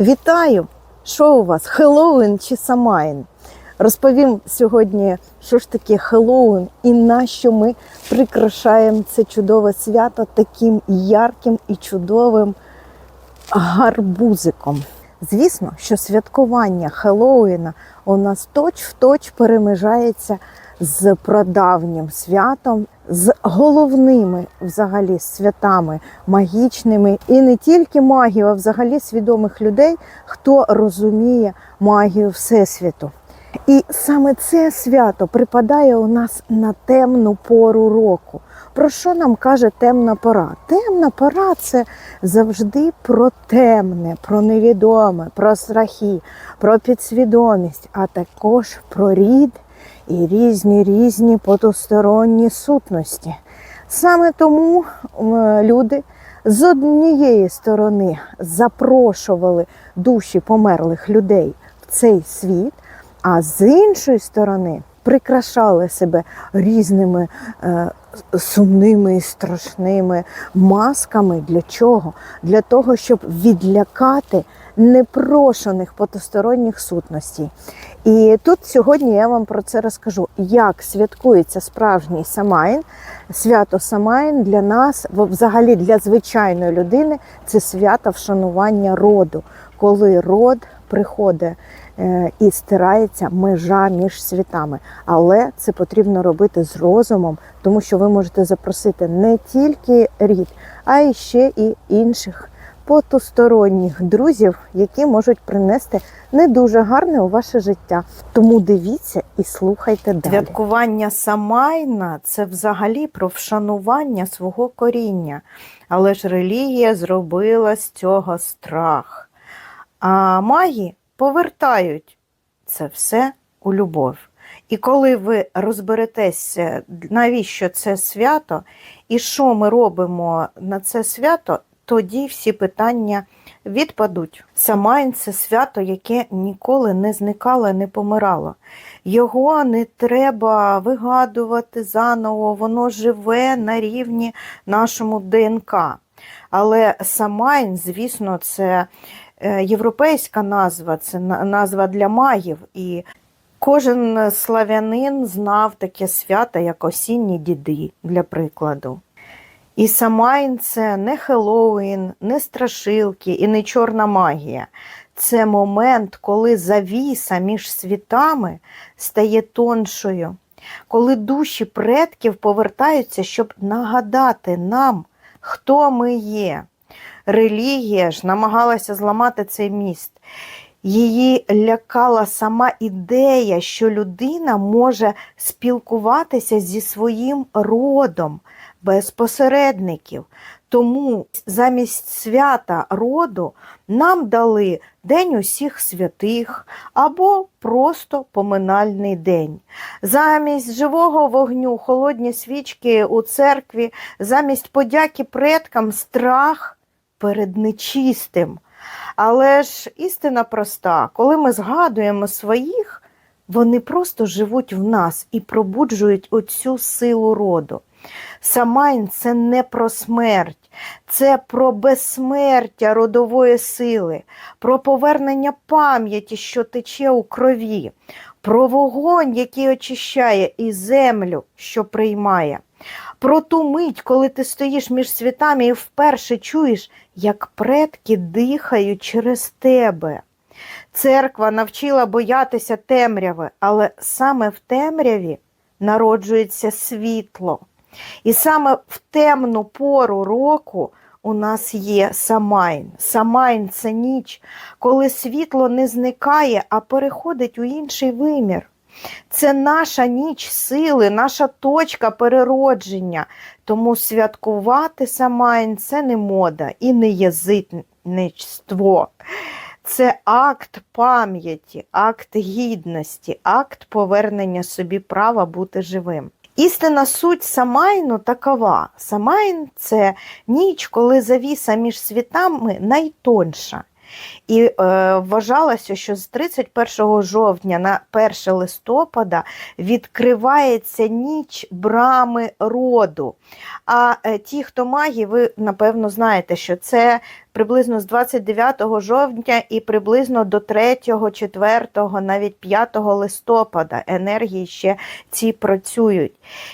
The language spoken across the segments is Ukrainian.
Вітаю! Що у вас? Хеллоуін чи Самайн? Розповім сьогодні, що ж таке Хеллоуін і на що ми прикрашаємо це чудове свято таким ярким і чудовим гарбузиком. Звісно, що святкування Хеллоуіна у нас точ-в-точ перемежається з прадавнім святом, з головними взагалі святами магічними, і не тільки магію, а взагалі свідомих людей, хто розуміє магію Всесвіту. І саме це свято припадає у нас на темну пору року. Про що нам каже темна пора? Темна пора це завжди про темне, про невідоме, про страхи, про підсвідомість, а також про рід і різні різні потусторонні сутності. Саме тому люди з однієї сторони запрошували душі померлих людей в цей світ, а з іншої сторони прикрашали себе різними е, сумними і страшними масками. Для чого? Для того, щоб відлякати непрошених потусторонніх сутностей. І тут сьогодні я вам про це розкажу, як святкується справжній Самайн. Свято Самайн для нас, взагалі для звичайної людини, це свято вшанування роду, коли род приходить е, і стирається межа між світами. Але це потрібно робити з розумом, тому що ви можете запросити не тільки рід, а й ще і інших потусторонніх друзів, які можуть принести не дуже гарне у ваше життя. Тому дивіться і слухайте далі. Святкування Самайна це взагалі про вшанування свого коріння. Але ж релігія зробила з цього страх. А маги повертають це все у любов. І коли ви розберетеся, навіщо це свято, і що ми робимо на це свято, тоді всі питання відпадуть. Самайн це свято, яке ніколи не зникало, не помирало. Його не треба вигадувати заново, воно живе на рівні нашому ДНК. Але Самайн, звісно, це європейська назва, це назва для магів. І кожен славянин знав таке свято, як осінні діди, для прикладу. І Самайн це не Хеллоуін, не страшилки і не чорна магія. Це момент, коли завіса між світами стає тоншою, коли душі предків повертаються, щоб нагадати нам, хто ми є. Релігія ж намагалася зламати цей міст. Її лякала сама ідея, що людина може спілкуватися зі своїм родом без посередників. Тому замість свята роду нам дали День усіх святих або просто поминальний день. Замість живого вогню, холодні свічки у церкві, замість подяки предкам страх перед нечистим. Але ж істина проста, коли ми згадуємо своїх, вони просто живуть в нас і пробуджують оцю силу роду. Самайн це не про смерть, це про безсмертя родової сили, про повернення пам'яті, що тече у крові, про вогонь, який очищає, і землю, що приймає. Про ту мить, коли ти стоїш між світами і вперше чуєш, як предки дихають через тебе. Церква навчила боятися темряви, але саме в темряві народжується світло. І саме в темну пору року у нас є Самайн. Самайн це ніч, коли світло не зникає, а переходить у інший вимір. Це наша ніч сили, наша точка переродження. Тому святкувати Самайн це не мода і не язичництво. Це акт пам'яті, акт гідності, акт повернення собі права бути живим. Істина суть Самайну такова. Самайн це ніч, коли завіса між світами найтонша. І е, вважалося, що з 31 жовтня на 1 листопада відкривається ніч брами роду. А е, ті, хто магі, ви напевно знаєте, що це приблизно з 29 жовтня і приблизно до 3, 4, навіть 5 листопада енергії ще ці працюють.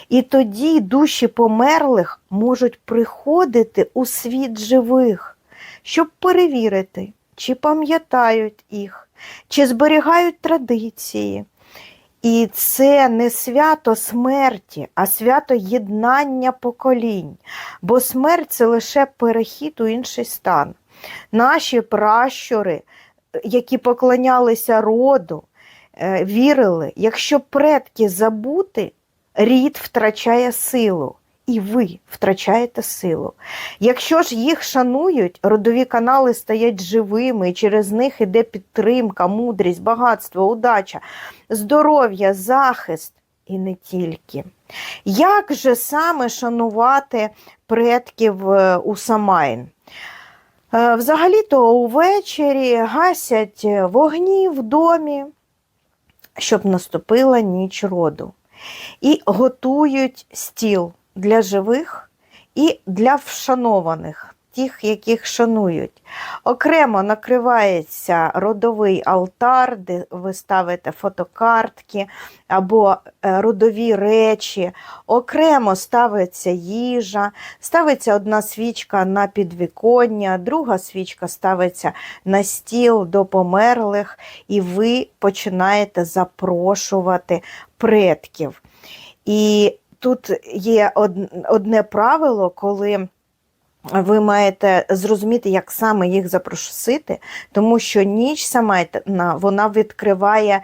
І тоді душі померлих можуть приходити у світ живих, щоб перевірити, чи пам'ятають їх, чи зберігають традиції. І це не свято смерті, а свято єднання поколінь. Бо смерть це лише перехід у інший стан. Наші пращури, які поклонялися роду, е, вірили, якщо предки забути, рід втрачає силу. І ви втрачаєте силу. Якщо ж їх шанують, родові канали стають живими, і через них іде підтримка, мудрість, багатство, удача, здоров'я, захист і не тільки. Як же саме шанувати предків е, у Самайн? Е, Взагалі-то увечері гасять вогні в домі, щоб наступила ніч роду. І готують стіл для живих і для вшанованих, тих, яких шанують. Окремо накривається родовий алтар, де ви ставите фотокартки або е, родові речі, окремо ставиться їжа, ставиться одна свічка на підвіконня, друга свічка ставиться на стіл до померлих, і ви починаєте запрошувати предків. І тут є одне правило, коли ви маєте зрозуміти, як саме їх запросити, тому що ніч сама вона відкриває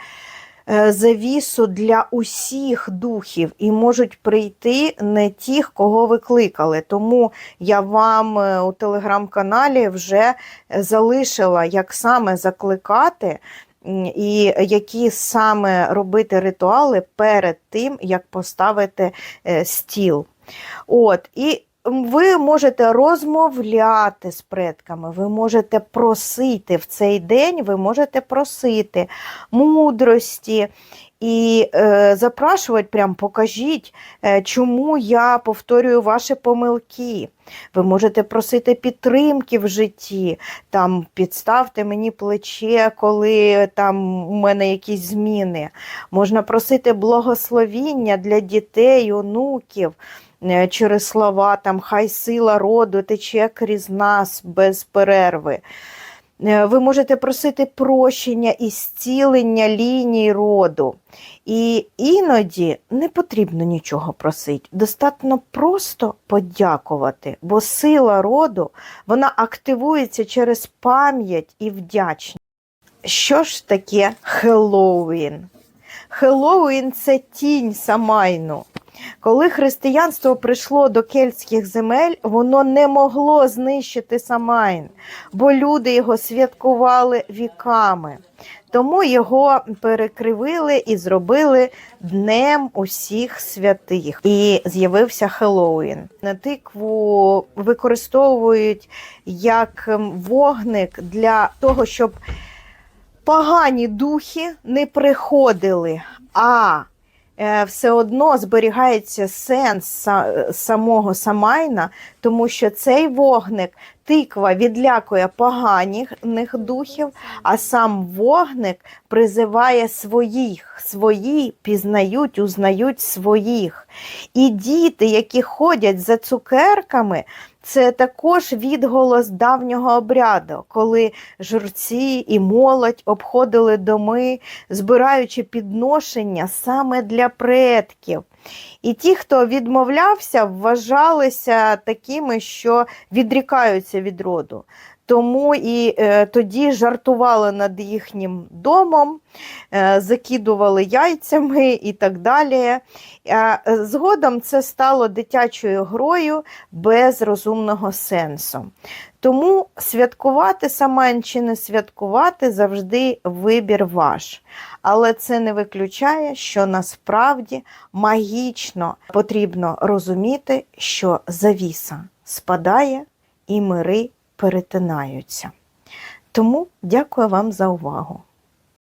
е, завісу для усіх духів і можуть прийти не тих, кого ви кликали. Тому я вам е, у телеграм-каналі вже залишила, як саме закликати. І які саме робити ритуали перед тим, як поставити е, стіл. От, І ви можете розмовляти з предками, ви можете просити в цей день, ви можете просити мудрості і е, запрашувати, прям покажіть, е, чому я повторюю ваші помилки. Ви можете просити підтримки в житті, там підставте мені плече, коли там у мене якісь зміни. Можна просити благословіння для дітей, онуків. Е, через слова, там хай сила роду тече крізь нас без перерви. Е, ви можете просити прощення і зцілення ліній роду. І іноді не потрібно нічого просити. Достатньо просто подякувати, бо сила роду вона активується через пам'ять і вдячність. Що ж таке Хеллоуін? Хеллоуін це тінь Самайну. Коли християнство прийшло до кельтських земель, воно не могло знищити Самайн, бо люди його святкували віками. Тому його перекривили і зробили днем усіх святих. І з'явився Хеллоуін. Тикву використовують як вогник для того, щоб погані духи не приходили. а все одно зберігається сенс самого Самайна, тому що цей вогник тиква відлякує поганих духів, а сам вогник призиває своїх, свої пізнають, узнають своїх. І діти, які ходять за цукерками, це також відголос давнього обряду, коли журці і молодь обходили доми, збираючи підношення саме для предків. І ті, хто відмовлявся, вважалися такими, що відрікаються від роду. Тому і е, тоді жартували над їхнім домом, е, закидували яйцями і так далі. Е, згодом це стало дитячою грою без розумного сенсу. Тому святкувати Самайн чи не святкувати завжди вибір ваш. Але це не виключає, що насправді магічно потрібно розуміти, що завіса спадає і мири перетинаються. Тому дякую вам за увагу.